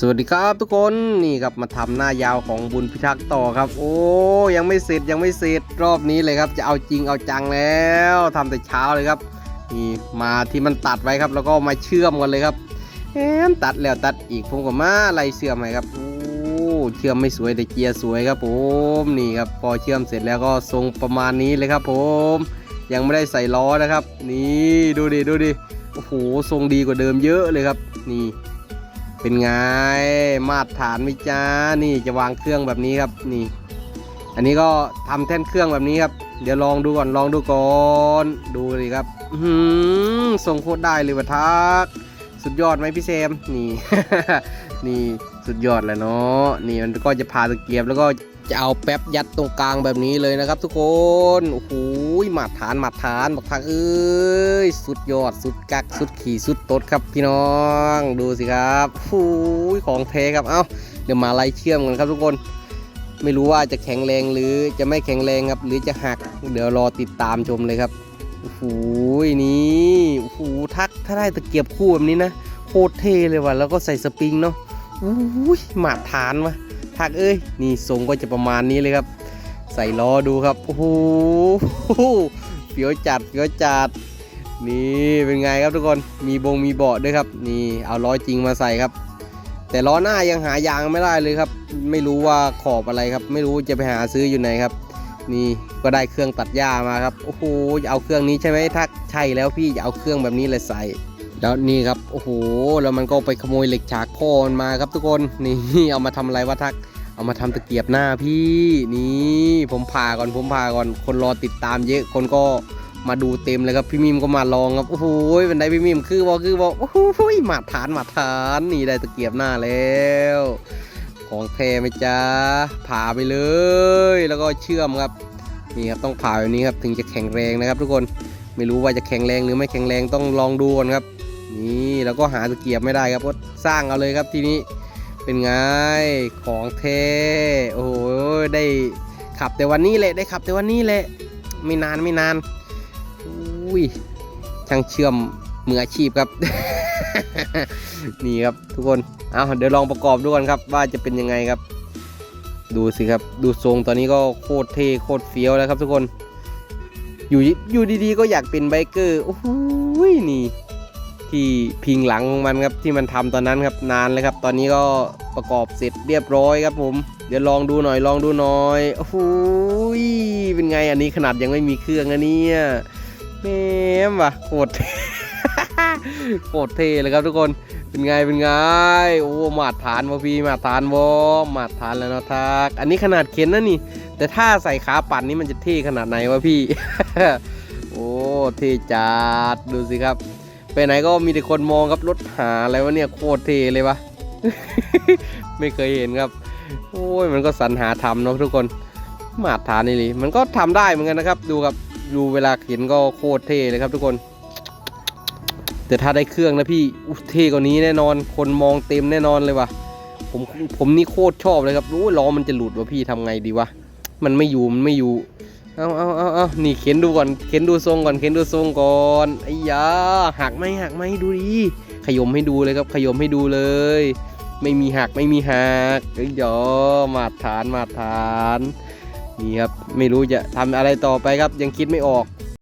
สวัสดีครับทุกคนนี่ครับมาทำหน้ายาวของบุญพิทักษ์ต่อครับ โอ้ยังไม่เสร็จยังไม่เสร็จรอบนี้เลยครับจะเอาจริงเอาจังแล้วทำแต่เช้าเลยครับนี่มาที่มันตัดไว้ครับ แล้วก็มาเชื่อมกันเลยครับแอมตัดแล้วตัดอีกผมก็มาไล่เชื่อมให้ครับโอ้เชื่อมไม่สวยแต่เจียร์สวยครับผมนี่ครับพอเชื่อมเสร็จแล้วก็ทรงประมาณนี้เลยครับ ผม ยังไม่ได้ใส่ล้อนะครับ นี่ดูดิดูดิโอ้โหทรงดีกว่าเดิมเยอะเลยครับ นี่ เป็นไงมาตรฐานมิจ้านี่จะวางเครื่องแบบนี้ครับนี่ อันนี้ก็ทำแท่นเครื่องแบบนี้ครับ เดี๋ยวลองดูก่อนลองดูก่อนดูเลยครับหือทรงโคตรได้เลยวะทักสุดยอดไหมพี่เซมนี่ นี่สุดยอดเลยเนาะนี่มันก็จะพาตะเกียบแล้วก็ จะเอาแป๊บยัดตรงกลางแบบนี้เลยนะครับทุกคน โอ้โหมาตรฐานมาตรฐานบอกทางเอ้ย สุดยอด สุดกัก สุดขี่ สุดตดครับพี่น้อง ดูสิครับโอ้ยของเทครับ เอ้า เดี๋ยวมาไล่เชื่อมกันครับทุกคน ไม่รู้ว่าจะแข็งแรงหรือจะไม่แข็งแรงครับ หรือจะหัก เดี๋ยวรอติดตามชมเลยครับ โอ้โหนี่โอ้โหทักถ้าได้ตะเกียบคู่แบบนี้นะ โคตรเท่เลยว่ะ แล้วก็ใส่สปริงเนาะอุ้ยมาตรฐานว่ะ ทักเอ้ยนี่ทรงก็จะประมาณนี้เลยครับ ใส่ล้อดูครับโอ้โหเฟี้ยวจัดเฟี้ยวจัดนี่เป็นไงครับทุกคนมีบงมีเบาะด้วยครับ นี่เอาล้อจริงมาใส่ครับ แต่ล้อหน้ายังหายางไม่ได้เลยครับ ไม่รู้ว่าขอบอะไรครับ ไม่รู้จะไปหาซื้ออยู่ไหนครับ นี่ก็ได้เครื่องตัดหญ้ามาครับโอ้โหจะเอาเครื่องนี้ใช่ไหมทักใช่แล้วพี่จะเอาเครื่องแบบนี้เลยใส่ แล้วนี่ครับโอ้โหแล้วมันก็ไปขโมยเหล็กฉากพ่อมันมาครับทุกคนนี่เอามาทำอะไรวะทัก เอามาทำตะเกียบหน้าพี่นี่ผมพาก่อนผมพาก่อนคนรอติดตามเยอะคนก็มาดูเต็มเลยครับพี่มิมก็มาลองครับโอ้โหเป็นไดพี่มิมคือบอกคือบอกโอ้โหมาฐานมาฐานนี่ได้ตะเกียบหน้าแล้วของแท้ไหมจ๊ะผ่าไปเลย แล้วก็เชื่อมครับนี่ครับต้องผ่าแบบนี้ครับถึงจะแข็งแรงนะครับ ทุกคนไม่รู้ว่าจะแข็งแรงหรือไม่แข็งแรงต้องลองดูก่อนครับ นี่แล้วก็หาตะเกียบไม่ได้ครับก็สร้างเอาเลยครับทีนี้เป็นไงของเทโอ้โหได้ขับแต่วันนี้แหละได้ขับแต่วันนี้แหละไม่นานไม่นานอุ้ยช่างเชื่อมมืออาชีพครับ นี่ครับทุกคนเอาเดี๋ยวลองประกอบดูกันครับ ว่าจะเป็นยังไงครับ ดูสิครับ ดูทรงตอนนี้ก็โคตรเท่โคตรเฟี้ยวแล้วครับทุกคน อยู่อยู่ดีๆ ก็อยากเป็นไบเกอร์โอ้โหนี่ ที่พิงหลังของมันครับที่มันทำตอนนั้นครับนานเลยครับ ตอนนี้ก็ประกอบเสร็จเรียบร้อยครับผม เดี๋ยวลองดูหน่อยลองดูหน่อยโอ้โหยเป็นไงอันนี้ขนาดยังไม่มีเครื่องนะเนี่ยแหมว่ะโคตรโคตรเท่เลยครับทุกคนเป็นไงเป็นไงโอ้มาตรฐานวะพี่มาตรฐานวอมาตรฐานแล้วเนาะทักอันนี้ขนาดเข็นนะนี่ แต่ถ้าใส่ขาปั่นนี่มันจะเท่ขนาดไหนวะพี่ โอ้เท่จัดดูสิครับ ไปไหนก็มีแต่คนมองครับรถหาอะไรวะเนี่ยโคตรเทเลยวะ ไม่เคยเห็นครับ โอ้ยมันก็สรรหาทำเนาะทุกคน มาตรฐานนี่เลยมันก็ทำได้เหมือนกันนะครับ ดูครับดูเวลาเห็นก็โคตรเทเลยครับทุกคน แต่ถ้าได้เครื่องนะพี่อุ๊ยเท่กว่านี้แน่นอน คนมองเต็มแน่นอนเลยวะผมผมนี่โคตรชอบเลยครับรู้ล้อมันจะหลุดวะพี่ทำไงดีวะมันไม่อยู่มันไม่อยู่ เอาเอาเอาเอานี่เข็นดูก่อน เข็นดูทรงก่อน เข็นดูทรงก่อนไอ้ยาหักไหมหักไหมดูดิ ขยมให้ดูเลยครับ ขยมให้ดูเลย ไม่มีหักไม่มีหักเอ้ยเดี๋ยวมาฐานมาฐาน นี่ครับ ไม่รู้จะทำอะไรต่อไปครับ ยังคิดไม่ออก